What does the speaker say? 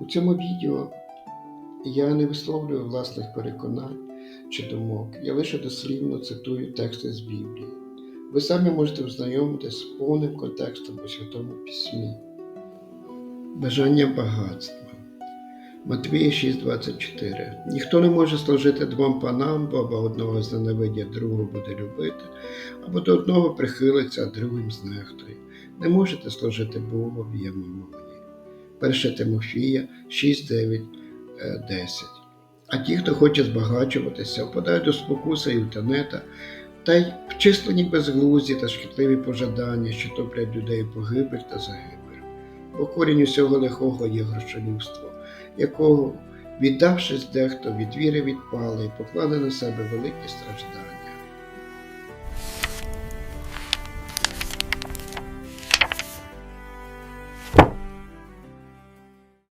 У цьому відео я не висловлюю власних переконань чи думок, я лише дослівно цитую тексти з Біблії. Ви самі можете ознайомитися з повним контекстом у Святому Письмі. Бажання багатства. Матвія 6,24. Ніхто не може служити двом панам, бо або одного зненавидять, другого буде любити, або до одного прихилиться, а другим знехтує. Не можете служити Богові і мамоні. 1 Тимофія 6, 9, е, 10. А ті, хто хоче збагачуватися, впадають до спокуси і утанета, та й вчислені безглузді та шкідливі пожадання, що топлять людей погибель та загибель. Бо корінь усього лихого є грошолюбство, якого, віддавшись дехто від віри відпали і поклали на себе великі страждання.